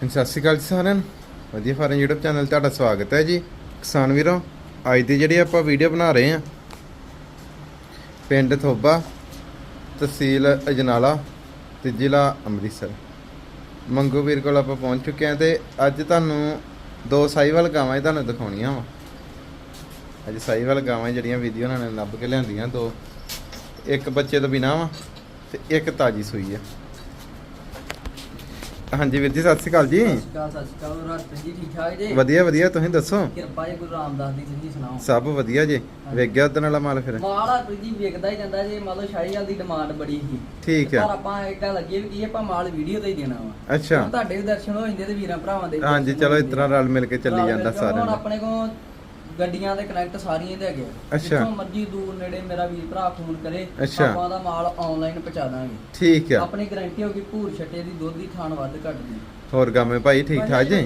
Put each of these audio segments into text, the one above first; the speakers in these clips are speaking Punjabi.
ਸਤਿ ਸ਼੍ਰੀ ਅਕਾਲ ਜੀ ਸਾਰਿਆਂ ਨੂੰ। ਵਧੀਆ ਫਾਰਮ YouTube ਚੈਨਲ ਤੁਹਾਡਾ ਸਵਾਗਤ ਹੈ ਜੀ। ਕਿਸਾਨ ਵੀਰੋ, ਅੱਜ ਦੀ ਜਿਹੜੀ ਆਪਾਂ ਵੀਡੀਓ ਬਣਾ ਰਹੇ ਹਾਂ, ਪਿੰਡ ਥੋਬਾ, ਤਹਿਸੀਲ ਅਜਨਾਲਾ ਤੇ ਜ਼ਿਲ੍ਹਾ ਅੰਮ੍ਰਿਤਸਰ। ਮੰਗੂ ਵੀਰ ਕੋਲ ਆਪਾਂ ਪਹੁੰਚ ਚੁੱਕੇ ਹਾਂ ਤੇ ਅੱਜ ਤੁਹਾਨੂੰ ਦੋ ਸਾਈਵਾਲ ਗਾਵਾਂ ਹੀ ਤੁਹਾਨੂੰ ਦਿਖਾਉਣੀਆਂ ਵਾ। ਅੱਜ ਸਾਈਵਾਲ ਗਾਵਾਂ ਜਿਹੜੀਆਂ ਵੀਡੀਓ ਉਹਨਾਂ ਨੇ ਲੱਭ ਕੇ ਲਿਆਂਦੀਆਂ ਦੋ। ਇੱਕ ਬੱਚੇ ਤੋਂ ਬਿਨਾ ਵਾ ਤੇ ਇੱਕ ਤਾਜੀ ਸੂਈ ਆ। ਹਾਂਜੀ ਵੀਰ ਜੀ ਸਤਿ ਸ਼੍ਰੀ ਅਕਾਲ ਜੀ। ਸਤਿ ਸ਼੍ਰੀ ਅਕਾਲ ਸਤਿ ਸ਼੍ਰੀ ਅਕਾਲ। ਹਰਪ੍ਰੀਤ ਜੀ ਠੀਕ ਠਾਕ ਜੀ? ਵਧੀਆ ਵਧੀਆ ਤੁਸੀਂ ਦੱਸੋ? ਕਿਰਪਾ ਜੀ ਗੁਰੂ ਰਾਮਦਾਸ ਦੀ ਤੁਸੀਂ ਸੁਣਾਓ? ਸਭ ਵਧੀਆ ਜੀ। ਵੇਖ ਗਿਆ ਵਾਲਾ ਮਾਲ ਫਿਰ? ਮਾਲ ਜੀ ਵੇਖਦਾ ਹੀ ਜਾਂਦਾ ਜੀ ਮੰਨ ਲਓ ਸ਼ਾਹੀਵਾਲ ਦੀ ਡਿਮਾਂਡ ਬੜੀ ਸੀ। ਠੀਕ ਪਰ ਹੈ ਆਪਾਂ ਇਦਾਂ ਲੱਗੇ ਵੀ ਕੀ ਆਪਾਂ ਮਾਲ ਵੀਡੀਓ ਤੇ ਹੀ ਦੇਣਾ ਵਾ। ਅੱਛਾ। ਤੁਹਾਡੇ ਵੀ ਦਰਸ਼ਨ ਹੋ ਜਾਂਦੇ ਤੇ ਵੀਰਾਂ ਭਰਾਵਾਂ ਦੇ ਵੀ ਹਾਂਜੀ ਦਰਸ਼ਨ ਚਲੋ ਹੋ ਇਸ ਤਰ੍ਹਾਂ ਰਲ ਮਿਲ ਕੇ ਚੱਲੀ ਜਾਂਦਾ ਸਾਰਿਆਂ ਹੁਣ ਦਾ ਆਪਣੇ ਕੋਲ ਗੱਡੀਆਂ ਦੇ ਕਨੈਕਟ ਸਾਰੀਆਂ ਦੇ ਹੈਗੇ ਆ। ਅੱਛਾ। ਜਿੱਥੋਂ ਮਰਜ਼ੀ ਦੂਰ ਨੇੜੇ ਮੇਰਾ ਵੀਰ ਭਰਾ ਫੋਨ ਕਰੇ ਅੱਛਾ। ਆਪਾਂ ਦਾ ਮਾਲ ਆਨਲਾਈਨ ਪਹੁੰਚਾ ਦਾਂਗੇ। ਠੀਕ ਆ। ਆਪਣੀ ਗਾਰੰਟੀ ਹੋਗੀ ਭੂਰ ਛੱਟੇ ਦੀ ਦੁੱਧ ਦੀ ਥਾਣ ਵੱਧ ਘੱਟ ਦੀ ਹੋਰ ਗਾਮੇ ਭਾਈ ਠੀਕ ਠਾਕ ਜੀ?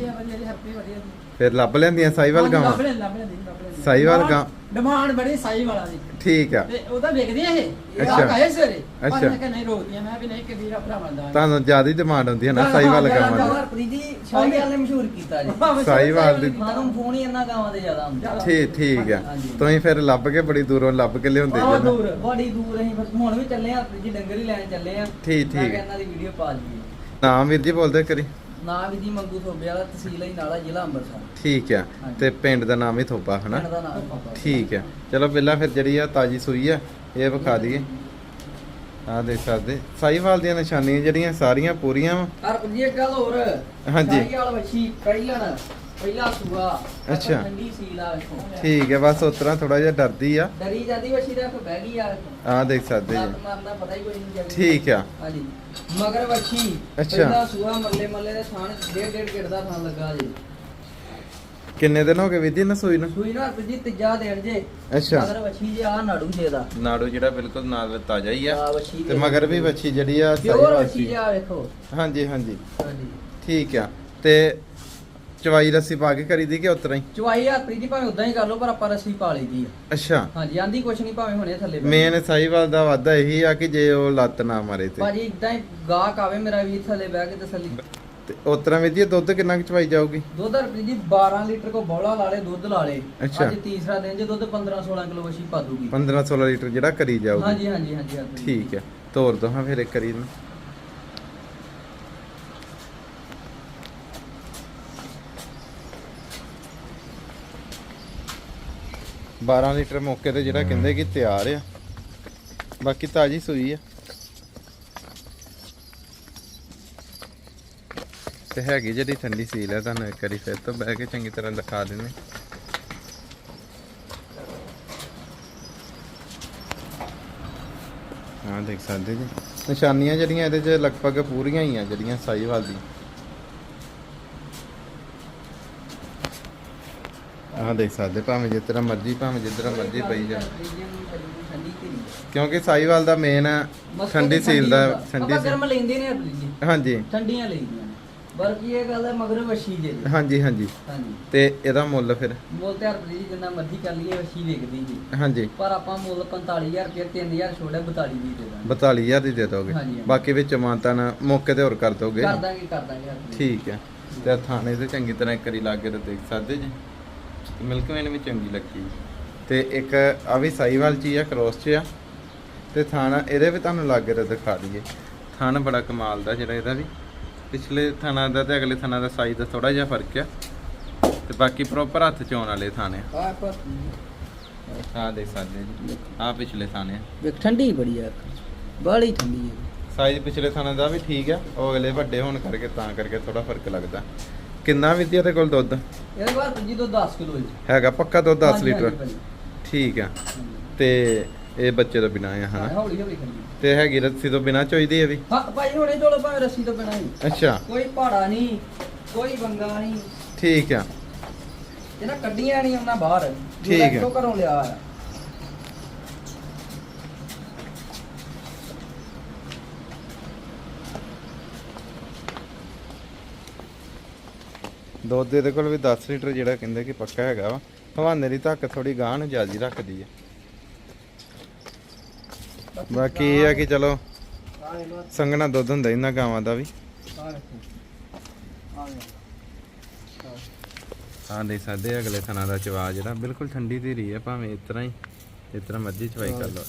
ਫਿਰ ਲੱਭ ਲੈਂਦੀਆਂ ਸਾਈਵਾਲ ਗਾਵਾਂ? ਡਿਮਾਂਡ- ਗਾਂ- ਡਿਮਾਂਡ ਬੜੀ ਸਾਈ ਵਾਲਾ ਦੀ। ਠੀਕ ਆ। ਤੇ ਉਹਦਾ ਵੇਖਦੇ ਆ ਇਹ। ਇਹ ਅੱਛਾ। ਆ ਕਹੇ ਸਵੇਰੇ। ਪਰ ਅੱਛਾ। ਮੈਂ ਕਿਹਾ ਨਹੀਂ ਰੋਕਦੀਆਂ ਮੈਂ ਵੀ ਨਹੀਂ ਕਿ ਵੀਰਾ ਭਰਾਵਾਂ ਦਾ। ਤੁਹਾਨੂੰ ਜ਼ਿਆਦਾ ਹੀ ਡਿਮਾਂਡ ਹੁੰਦੀ ਹੈ ਨਾ ਸਾਈਵਾਲ ਜ਼ਿਆਦਾ ਗਾਵਾਂ ਦੀ ਹਰਪ੍ਰੀਤ ਜੀ ਸ਼ਾਹੀਵਾਲ ਨੇ ਮਸ਼ਹੂਰ ਕੀਤਾ ਜੀ। ਸਾਹੀਵਾਲ ਦੀ- ਸਾਨੂੰ ਫੋਨ ਹੀ ਇਹਨਾਂ ਗਾਵਾਂ ਦੇ ਜ਼ਿਆਦਾ ਹੁੰਦੇ ਠੀਕ ਠੀਕ ਆ। ਹਾਂਜੀ। ਤੁਸੀਂ ਫਿਰ ਲੱਭ ਕੇ ਬੜੀ ਦੂਰੋਂ ਲੱਭ ਕੇ ਲਿਆਉਂਦੇ ਬਹੁਤ ਜੀ ਨਾ। ਦੂਰ ਬੜੀ ਦੂਰ ਅਸੀਂ ਬਸ ਹੁਣ ਵੀ ਚੱਲੇ ਆ ਜੀ ਡੰਗਰ ਹੀ ਲੈਣ ਚੱਲੇ ਆ। ਠੀਕ, ਮੈਂ ਠੀਕ। ਕਿਹਾ ਇਹਨਾਂ ਦੀ ਵੀਡੀਓ ਪਾ ਲਈਏ। ਨਾਮ ਵੀਰ ਜੀ ਬੋਲਦੇ ਕਰੀ ਨਾ ਵੀ ਜੀ ਮੰਗੂ ਥੋਬੇ ਵਾਲਾ ਤਹਿਸੀਲ ਹੀ ਨਾਲਾ ਜ਼ਿਲ੍ਹਾ ਅੰਮ੍ਰਿਤਸਰ। ਠੀਕ ਆ। ਤੇ ਪਿੰਡ ਦਾ ਨਾਮ ਹੀ ਥੋਪਾ ਹਨਾ? ਪਿੰਡ ਦਾ ਨਾਮ ਪਾਪਾ ਠੀਕ ਹੈ ਚਲੋ ਪਹਿਲਾਂ ਫਿਰ ਜਿਹੜੀ ਆ ਤਾਜੀ ਸੂਈ ਆ ਇਹ ਵਿਖਾ ਦਈਏ। ਆ ਦੇਖ ਸਕਦੇ। ਸਾਈਵਾਲ ਦੀਆਂ ਨਿਸ਼ਾਨੀਆਂ ਜਿਹੜੀਆਂ ਸਾਰੀਆਂ ਪੂਰੀਆਂ ਵਾ। ਹਰ ਜੀ ਇੱਕ ਗੱਲ ਹੋਰ। ਹਾਂਜੀ। ਸ਼ਾਹੀਵਾਲ ਵੱਛੀ ਪਹਿਲਣ। ਪਹਿਲਾ ਸੂਆ ਅੱਛਾ। ਠੰਡੀ ਸੀਲ ਆ ਵੇਖੋ। ਠੀਕ ਹੈ ਬਸ ਉਸ ਤਰ੍ਹਾਂ ਥੋੜਾ ਜਿਹਾ ਡਰਦੀ ਆ। ਡਰੀ ਜਾਂਦੀ ਵੱਛੀ ਦਾ ਬਹਿ ਗਈ ਆ। ਵੇਖੋ ਆ ਦੇਖ ਸਕਦੇ ਲੱਤ ਜੀ। ਮਾਰਨਾ ਪਤਾ ਹੀ ਕੋਈ ਨਹੀਂ ਚੱਲਦਾ। ਠੀਕ ਆ। ਹਾਂਜੀ। ਮਗਰ ਵੱਛੀ ਅੱਛਾ। ਪਹਿਲਾ ਸੂਆ ਮੱਲੇ ਮੱਲੇ ਦੇ ਥਾਣ ਡੇਢ ਡੇਢ ਗਿੜ ਦਾ ਥਾਣ ਲੱਗਾ ਜੀ। ਕਿੰਨੇ ਦਿਨ ਹੋ ਗਏ ਵੀਦੀ ਨਾ ਸੂਈ ਨੂੰ? ਸੂਈ ਨਾ ਜੀ ਤੀਜਾ ਦੇਣ ਜੇ। ਅੱਛਾ। ਮਗਰ ਵੱਛੀ ਜੀ ਆ ਨਾੜੂ ਜੇ ਦਾ। ਨਾੜੂ ਜਿਹੜਾ ਬਿਲਕੁਲ ਨਾਲ ਤਾਜ਼ਾ ਹੀ ਆ। ਆ ਵੱਛੀ ਤੇ ਮਗਰ ਵੀ ਵੱਛੀ ਜਿਹੜੀ ਆ ਪਿਓਰ ਸਾਈਵਾਲ ਵੱਛੀ ਸੀ ਜੀ ਆ ਵੇਖੋ। ਹਾਂਜੀ ਹਾਂਜੀ। ਹਾਂਜੀ। ਠੀਕ ਆ। ਤੇ ਚਵਾਈ ਰੱਸੀ ਪਾ ਕੇ ਕਰੀ ਦੀ ਕਿ ਉਤਰਾ ਹੀ? ਚਵਾਈ ਆ ਪ੍ਰੀਤੀ ਭਾਵੇਂ ਉਦਾਂ ਹੀ ਕਰ ਲਓ ਪਰ ਆਪਾਂ ਰੱਸੀ ਪਾ ਲਈ ਦੀ ਆ। ਅੱਛਾ। ਹਾਂਜੀ ਆਂਦੀ ਕੁਛ ਨਹੀਂ ਭਾਵੇਂ ਹੁਣੇ ਥੱਲੇ ਪੈ ਮੇਨ ਸਾਈਵਾਲ ਦਾ ਵਾਦਾ ਇਹੀ ਆ ਕਿ ਜੇ ਉਹ ਲੱਤ ਨਾ ਮਾਰੇ ਤੇ। ਭਾਜੀ ਇਦਾਂ ਹੀ ਗਾਹਕ ਆਵੇ ਮੇਰਾ ਵੀਰ ਥੱਲੇ ਬਹਿ ਕੇ ਤਸੱਲੀ। ਤੇ ਉਤਰਾ ਵੀ ਜੀ ਦੁੱਧ ਕਿੰਨਾ ਕੁ ਚਵਾਈ ਜਾਊਗੀ? ਦੁੱਧ ਰੁਪਏ ਜੀ 12 ਲੀਟਰ ਕੋ ਬੌਲਾ ਲਾ ਲੇ ਦੁੱਧ ਲਾ ਲੇ। ਅੱਛਾ। ਅੱਜ ਤੀਸਰਾ ਦਿਨ ਜੇ ਦੁੱਧ 15 16 ਕਿਲੋ ਵਸ਼ੀ ਪਾ ਦੂਗੀ। 15 16 ਲੀਟਰ ਜਿਹੜਾ ਕਰੀ ਜਾਊਗੀ। ਹਾਂਜੀ ਹਾਂਜੀ ਹਾਂਜੀ ਹਾਂਜੀ। ਠੀਕ ਹੈ ਤੋਰ ਦੋ ਹਾਂ ਫਿਰ ਇੱਕ ਕਰੀ ਨੂੰ। ਬਾਰਾਂ ਲੀਟਰ ਮੌਕੇ ਤੇ ਜਿਹੜਾ ਕਹਿੰਦੇ ਕਿ ਤਿਆਰ ਆ। ਬਾਕੀ ਤਾਜੀ ਸੂਈ ਆ। ਤੇ ਹੈਗੀ ਜਿਹੜੀ ਠੰਡੀ ਸੀਲ ਹੈ ਤੁਹਾਨੂੰ ਇੱਕ ਵਾਰੀ ਫਿਰ ਤੋਂ ਬਹਿ ਕੇ ਚੰਗੀ ਤਰ੍ਹਾਂ ਦਿਖਾ ਦਿੰਦੇ ਹਾਂ। ਦੇਖ ਸਕਦੇ ਜੀ। ਨਿਸ਼ਾਨੀਆਂ ਜਿਹੜੀਆਂ ਇਹਦੇ 'ਚ ਲਗਭਗ ਪੂਰੀਆਂ ਹੀ ਆ, ਜਿਹੜੀਆਂ ਸਾਈਵਾਲ ਦੀ ਆਹ ਦੇਖ ਸਕਦੇ ਭਾਵੇਂ ਤਰ੍ਹਾਂ ਮਰਜ਼ੀ ਭਾਵੇਂ ਤਰ੍ਹਾਂ ਮਰਜ਼ੀ ਪਈ ਜਾ। ਕਿਉਂਕਿ ਸਾਈਵਾਲ ਦਾ ਮੇਨ ਠੰਡੀ ਸੀਲ ਦਾ। ਠੰਡੀ ਆਪਾਂ ਗਰਮ ਸੀਲ ਲੈਂਦੇ ਨੇ ਅਗਲੀ ਜੀ। ਹਾਂਜੀ। ਠੰਡੀਆਂ ਲਈਆਂ ਨੇ। ਬਲਕਿ ਇਹ ਗੱਲ ਹੈ ਮਗਰ ਵਸ਼ੀ ਜੀ। ਹਾਂਜੀ ਹਾਂਜੀ। ਹਾਂਜੀ। ਤੇ ਇਹਦਾ ਮੁੱਲ ਫਿਰ? ਮੁੱਲ ਤੇ ਹਰਪ੍ਰੀਤ ਜਿੰਨਾ ਮਰਜ਼ੀ ਕਰ ਲਈਏ ਵਸ਼ੀ ਵਿਕਦੀ ਜੀ। ਹਾਂਜੀ। ਪਰ ਆਪਾਂ ਮੁੱਲ 45000 ਰੁਪਏ 3000 ਛੋੜਿਆ 42 ਦੀ ਦੇ ਦਾਂਗੇ। 42000 ਦੀ ਦੇ ਦੋਗੇ। ਬਾਕੀ ਵਿੱਚ ਮਾਨਤਾ ਨਾ ਮੌਕੇ ਤੇ ਹੋਰ ਕਰ ਦੋਗੇ ਕਰ ਦਾਂਗੇ ਕਰ ਦਾਂਗੇ। ਠੀਕ ਹੈ। ਤੇ ਥਾਣੇ ਤੇ ਚੰਗੀ ਤਰ੍ਹਾਂ ਇੱਕ ਵਾਰੀ ਲਾ ਕੇ ਤੇ ਦੇਖ ਸਕਦੇ ਜੀ। ਮਿਲਕ ਵੇਨ ਵੀ ਚੰਗੀ ਲੱਗੀ। ਤੇ ਇੱਕ ਆ ਵੀ ਸਾਈਵਾਲ ਚ ਹੀ ਆ ਕ੍ਰੋਸ ਚ ਆ। ਤੇ ਥਾਣਾ ਇਹਦੇ ਵੀ ਤੁਹਾਨੂੰ ਲਾਗੇ ਤੇ ਦਿਖਾ ਦਈਏ। ਥਾਣਾ ਬੜਾ ਕਮਾਲ ਦਾ ਜਿਹੜਾ ਇਹਦਾ ਵੀ। ਪਿਛਲੇ ਥਾਣਾ ਦਾ ਤੇ ਅਗਲੇ ਥਾਣਾ ਦਾ ਸਾਈਜ਼ ਦਾ ਥੋੜਾ ਜਿਹਾ ਫ਼ਰਕ ਆ। ਤੇ ਬਾਕੀ ਪ੍ਰੋਪਰ ਹੱਥ ਚ ਆਉਣ ਵਾਲੇ ਥਾਣੇ ਆ। ਪਿਛਲੇ ਥਾਣੇ ਆ। ਵੇਖ ਠੰਡੀ ਬੜੀ ਆ। ਬੜੀ ਠੰਡੀ ਹੈ ਸਾਈਜ਼ ਪਿਛਲੇ ਥਾਣੇ ਦਾ ਵੀ ਠੀਕ ਆ। ਉਹ ਅਗਲੇ ਵੱਡੇ ਹੋਣ ਕਰਕੇ ਤਾਂ ਕਰਕੇ ਥੋੜਾ ਫ਼ਰਕ ਲੱਗਦਾ। ਕਿੰਨਾ ਵਿਦਿਆ ਤੇ ਕੋਲ ਦੁੱਧ। ਇਹਦੇ ਬਾਅਦ ਜੀ ਤੋਂ 10 ਕਿਲੋ ਜੀ। ਹੈਗਾ ਪੱਕਾ ਦੁੱਧ 10 ਹਾਂਜੀ, ਲੀਟਰ। ਹਾਂਜੀ ਭਾਜੀ। ਠੀਕ ਆ। ਤੇ ਇਹ ਬੱਚੇ ਤੋਂ ਬਿਨਾ ਆ ਹਨਾ ਹੌਲੀ ਹੌਲੀ ਖੰਡੀ ਤੇ ਹੈਗੀ ਰੱਸੀ ਤੋਂ ਬਿਨਾ ਚੋਈਦੀ ਹੈ ਵੀ? ਹਾਂ ਭਾਈ ਹੁਣੇ ਚੋਲੋ ਭਾਵੇਂ ਰੱਸੀ ਤੋਂ ਬਿਨਾਂ ਹੀ। ਅੱਛਾ। ਕੋਈ ਪਹਾੜਾ ਨਹੀਂ ਕੋਈ ਬੰਗਾ ਨਹੀਂ। ਠੀਕ ਆ। ਇਹਨਾਂ ਕੱਢੀਆਂ ਨਹੀਂ ਉਹਨਾਂ ਬਾਹਰ। ਠੀਕ ਹੈ। ਘਰੋਂ ਲਿਆ ਆ। ਦੁੱਧ ਇਹਦੇ ਕੋਲ ਵੀ 10 ਲੀਟਰ ਜਿਹੜਾ ਕਹਿੰਦੇ ਕਿ ਪੱਕਾ ਹੈਗਾ ਵਾ। ਹਵਾਨੇ ਦੀ ਧੱਕ ਥੋੜੀ ਗਾਂ ਨੂੰ ਜ਼ਿਆਦੀ ਰੱਖਦੀ ਹੈ ਬਾਕੀ ਇਹ ਆ ਕਿ ਚਲੋ ਸੰਘਣਾ ਦੁੱਧ ਹੁੰਦਾ ਇਹਨਾਂ ਗਾਵਾਂ ਦਾ ਵੀ। ਦੇਖ ਸਕਦੇ ਆ ਅਗਲੇ ਥਣਾ ਦਾ ਚਵਾ ਜਿਹੜਾ ਬਿਲਕੁਲ ਠੰਡੀ ਧੀਰੀ ਆ ਭਾਵੇਂ ਇਸ ਤਰ੍ਹਾਂ ਹੀ ਇਸ ਤਰ੍ਹਾਂ ਮਰਜ਼ੀ ਚਵਾਈ ਕਰ ਲਓ।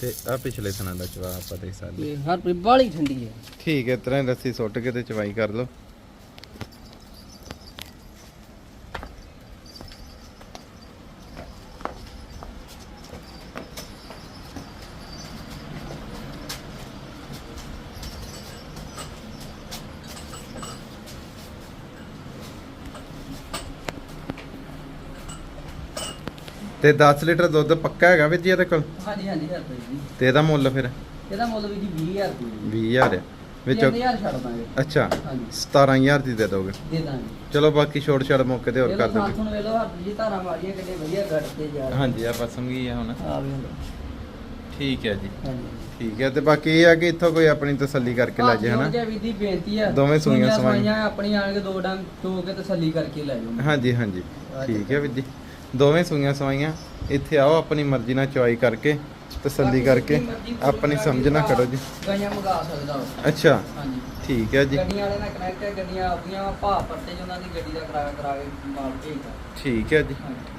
ਤੇ ਆ ਪਿਛਲੇ ਥਣਾ ਦਾ ਚਵਾ ਆਪਾਂ ਦੇਖ ਸਕਦੇ। ਇਹ ਹਰ ਬਾਲੀ ਠੰਡੀ ਹੈ ਠੀਕ ਹੈ ਇਸ ਤਰ੍ਹਾਂ ਹੀ ਰੱਸੀ ਸੁੱਟ ਕੇ ਤੇ ਚਵਾਈ ਕਰ ਲਓ। ਤੇ 10 ਲੀਟਰ ਦੁੱਧ ਪੱਕਾ ਹੈਗਾ ਵਿੱਚ ਇਹਦੇ ਕੋਲ? ਹਾਂਜੀ ਹਾਂਜੀ ਹਰ ਰੁਪਏ ਜੀ। ਤੇ ਇਹਦਾ ਮੁੱਲ ਫਿਰ? ਇਹਦਾ ਮੁੱਲ ਵੀ ਜੀ 20000 ਰੁਪਏ 20000 ਆ। ਵਿੱਚੋਂ 3000 ਛੱਡ ਦਾਂਗੇ। ਅੱਛਾ ਹਾਂਜੀ। 17000 ਦੀ ਦੇ ਦੋਗੇ। ਦੇ ਦਾਂਗੇ। ਚਲੋ ਬਾਕੀ ਛੋਟ ਛੜ ਮੌਕੇ ਤੇ ਹੋਰ ਕਰ ਦੋਗੇ ਤੁਹਾਨੂੰ ਵੇਲੋ ਹੱਥ ਜੀ ਧਾਰਾਂ ਮਾਰੀਆਂ ਕਿੰਨੇ ਵਧੀਆ ਗੱਡ ਤੇ ਜਾ ਹਾਂਜੀ ਆਪਾਂ ਸਮਝੀ ਆ ਹੁਣ। ਆ ਵੀ ਠੀਕ ਹੈ ਜੀ। ਹਾਂਜੀ। ਠੀਕ ਹੈ ਤੇ ਬਾਕੀ ਇਹ ਆ ਕਿ ਇੱਥੋਂ ਕੋਈ ਆਪਣੀ ਤਸੱਲੀ ਕਰਕੇ ਲੈ ਜੇ ਹਨਾ? ਜੇ ਵੀ ਦੀ ਬੇਨਤੀ ਆ ਦੋਵੇਂ ਸੂਈਆਂ ਸਵਾਈਆਂ। ਸਵਾਈਆਂ ਆਪਣੀ ਆਣ ਕੇ ਦੋ ਡੰਗ ਟੋ ਕੇ ਤਸੱਲੀ ਕਰਕੇ ਲੈ ਜਾਓ। ਹਾਂਜੀ ਹਾਂਜੀ। ਠੀਕ ਹੈ ਵੀਰ ਜੀ। ਦੋਵੇਂ ਸੂਈਆਂ ਸਵਾਈਆਂ। ਇੱਥੇ ਆਓ ਆਪਣੀ ਮਰਜ਼ੀ ਨਾਲ ਚੁਆਈ ਕਰਕੇ ਤਸੱਲੀ ਕਰਕੇ ਆਪਣੀ ਸਮਝ ਨਾ ਕਰੋ ਜੀ। ਗਾਈਆਂ ਮੰਗਾ ਸਕਦਾ ਉਹ। ਅੱਛਾ। ਹਾਂਜੀ। ਠੀਕ ਹੈ ਜੀ। ਗੱਡੀਆਂ ਵਾਲੇ ਨਾਲ ਕਨੈਕਟ ਹੈ ਗੱਡੀਆਂ ਆਪਣੀਆਂ ਭਾਅ ਪਰਤੇ 'ਚ ਉਹਨਾਂ ਦੀ ਗੱਡੀ ਦਾ ਕਿਰਾਇਆ ਕਰਾ ਕੇ ਮਾਲ ਭੇਜਦਾ। ਠੀਕ ਹੈ ਜੀ। ਹਾਂਜੀ।